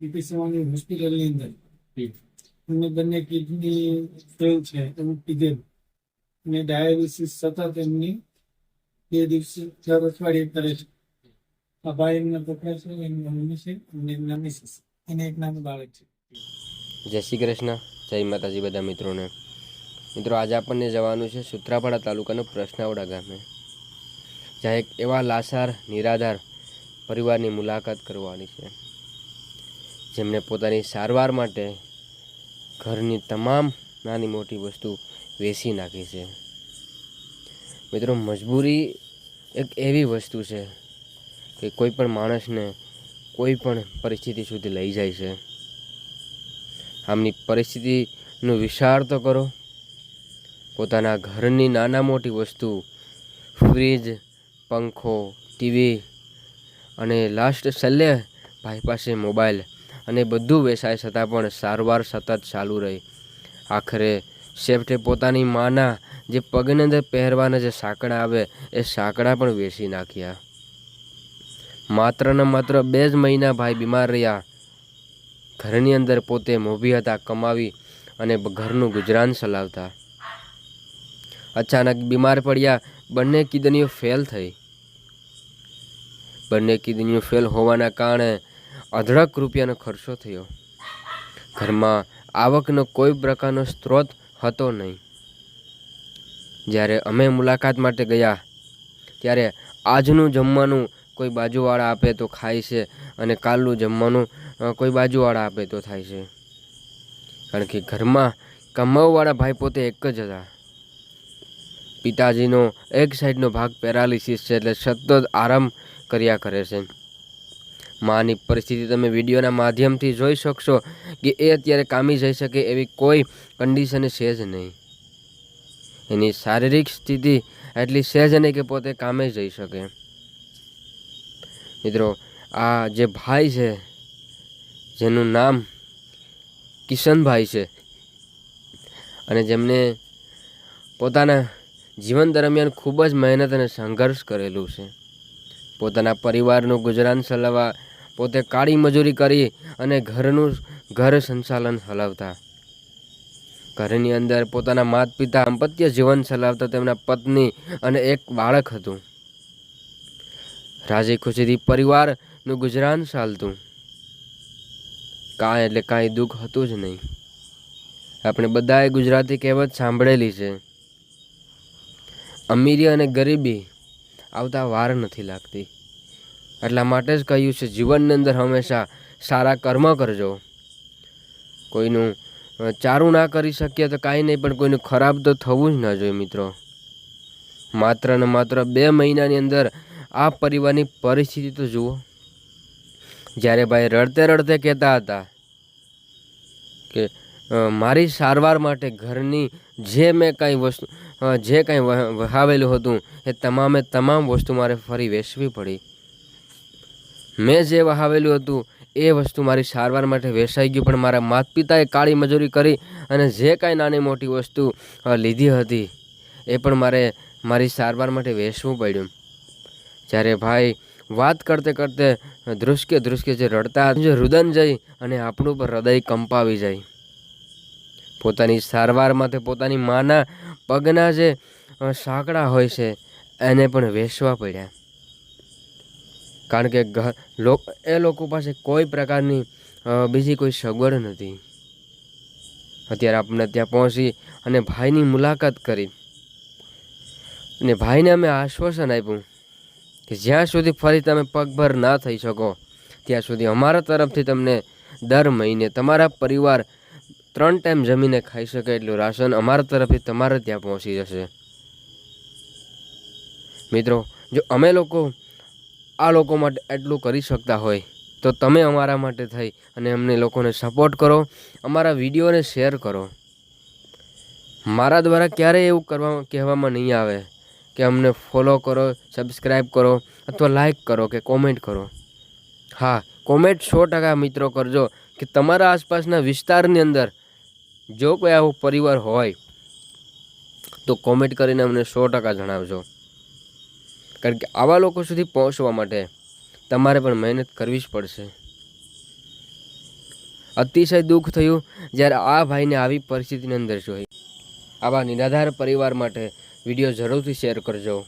PP Sawani હોસ્પિટલની અંદર. એમને બંને કિડની ફેલ છે એવું કીધેલું. અને ડાયાલિસિસ સતત એમની બે દિવસે ચાર અઠવાડિયે કરે છે. આ ભાઈ એમના પપ્પા છે, એમની મમ્મી છે, અને એમના મિસિસ અને એક નાનું બાળક છે. જય શ્રી કૃષ્ણ. જય માતાજી બધા મિત્રોને. મિત્રો, આજે આપણને જવાનું છે સુત્રાપાડા તાલુકાનો પ્રશ્નાવડા ગામે. જ્યાં એક એવા લાસાર, નિરાધાર પરિવારની મુલાકાત કરવાની છે. જેમને પોતાની સારવાર માટે ઘરની તમામ નાની મોટી વસ્તુ વેચી નાખી છે. મિત્રો, મજબૂરી એક એવી વસ્તુ છે કે કોઈ પણ માણસને કોઈ પણ પરિસ્થિતિ સુધી લઈ જાય છે. આમની પરિસ્થિતિનો વિચાર તો કરો. પોતાના ઘરની નાના મોટી વસ્તુ, ફ્રીજ, પંખો, ટીવી અને લાસ્ટ છેલ્લે ભાઈ પાસે મોબાઈલ અને બધું વેચાય છતાં પણ સારવાર સતત ચાલુ રહી. આખરે શેફ્ટે પોતાની માના જે પગની અંદર પહેરવાના જે સાંકડા આવે, એ સાંકડા પણ વેચી નાખ્યા. માત્ર ને માત્ર બે જ મહિના ભાઈ બીમાર રહ્યા. ઘરની અંદર પોતે મોભી હતા કમાવી અને ઘરનું ગુજરાન ચલાવતા. અચાનક બીમાર પડ્યા, બંને કિડનીઓ ફેલ થઈ. બંને કિડનીઓ ફેલ હોવાના કારણે અઢળક રૂપિયાનો ખર્ચો થયો. ઘરમાં આવકનો કોઈ પ્રકારનો સ્ત્રોત હતો નહીં. જ્યારે અમે મુલાકાત માટે ગયા, ત્યારે આજનું જમવાનું કોઈ બાજુવાળા આપે તો ખાય છે અને કાલનું જમવાનું કોઈ બાજુવાળા આપે તો થાય છે. કારણ કે ઘરમાં કમાવવાળા ભાઈ પોતે એક જ હતા. પિતાજીનો એક સાઈડનો ભાગ પેરાલિસિસ છે એટલે સતત આરામ કર્યા કરે છે. માની પરિસ્થિતિ તમે વિડીયોના માધ્યમથી જોઈ શકશો કે એ અત્યારે કામી જઈ શકે એવી કોઈ કન્ડિશન છે જ નહીં. એની શારીરિક સ્થિતિ એટલી છે જ નહીં કે પોતે કામે જઈ શકે. મિત્રો, આ જે ભાઈ છે, જેનું નામ કિશનભાઈ છે, અને જેમને પોતાના જીવન દરમિયાન ખૂબ જ મહેનત અને સંઘર્ષ કરેલું છે. પોતાના પરિવારનું ગુજરાન ચલાવવા પોતે કાળી મજૂરી કરી અને ઘરનું ઘર સંચાલન હલાવતા. ઘરની અંદર પોતાના માત પિતા દાંપત્ય જીવન ચલાવતા તેમના પત્ની અને એક બાળક હતું. રાજી ખુશીથી પરિવારનું ગુજરાન ચાલતું. કાંઈ એટલે કાંઈ દુઃખ હતું જ નહીં. આપણે બધાએ ગુજરાતી કહેવત સાંભળેલી છે. અમીરી અને ગરીબી આવતા વાર નથી લાગતી. એટલા માટે જ કહ્યું છે, જીવનની અંદર હંમેશા સારા કર્મ કરજો. કોઈનું ચારું ના કરી શકીએ તો કાંઈ નહીં, પણ કોઈનું ખરાબ તો થવું જ ન જોઈએ મિત્રો. માત્ર ને માત્ર બે મહિનાની અંદર આ પરિવારની પરિસ્થિતિ તો જુઓ. જ્યારે ભાઈ રડતે રડતે કહેતા હતા કે મારી સારવાર માટે ઘરની જે મેં કાંઈ વસ્તુ જે કાંઈ વહાવેલું હતું, એ તમામે તમામ વસ્તુ મારે ફરી વેચવી પડી. મેં જે વહાવેલું હતું, એ વસ્તુ મારી સારવાર માટે વેચાઈ ગયું, પણ મારા માતા પિતાએ કાળી મજૂરી કરી અને જે કાંઈ નાની મોટી વસ્તુ લીધી હતી, એ પણ મારે, મારી સારવાર માટે વેચવું પડ્યું. જ્યારે ભાઈ વાત કરતે કરતે ધ્રુસકે ધ્રુસકે જે રડતા જે રુદન જઈ અને આપણું પર હૃદય કંપાવી જાય પોતાની સારવાર માટે પોતાની માના પગના જે સાંકડા હોય છે, એને પણ વેચવા પડ્યા. કારણ કે એ લોકો પાસે કોઈ પ્રકારની બીજી કોઈ સગવડ નથી. અત્યારે આપણે ત્યાં પહોંચી અને ભાઈની મુલાકાત કરી. અને ભાઈને અમે આશ્વાસન આપ્યું કે જ્યાં સુધી ફરી તમે પગભર ના થઈ શકો, ત્યાં સુધી અમારા તરફથી તમને દર મહિને તમારા પરિવાર ત્રણ ટાઈમ જમીને ખાઈ શકે એટલું રાશન અમારા તરફથી તમારે ત્યાં પહોંચી જશે. મિત્રો, જો અમે લોકો આ લોકો માટે એટલું કરી શકતા હોય. તો તમે અમારા માટે થઈ અને અમને લોકોને સપોર્ટ કરો. અમારા વિડીયોને શેર કરો. મારા દ્વારા ક્યારેય એવું કરવા કહેવામાં નહીં આવે કે અમને ફોલો કરો સબસ્ક્રાઈબ કરો અથવા લાઈક કરો કે કોમેન્ટ કરો. હા કોમેન્ટ સો ટકા મિત્રો કરજો કે તમારા આસપાસના વિસ્તારની અંદર જો કોઈ આવો પરિવાર હોય તો કોમેન્ટ કરીને અમને સો ટકા જણાવજો. કારણ કે આવા લોકો સુધી પહોંચવા માટે તમારે પણ મહેનત કરવી જ પડશે. અતિશય દુઃખ થયું જ્યારે આ ભાઈને આવી પરિસ્થિતિની અંદર જોઈ. આવા નિરાધાર પરિવાર માટે વીડિયો જરૂરથી શેર કરજો.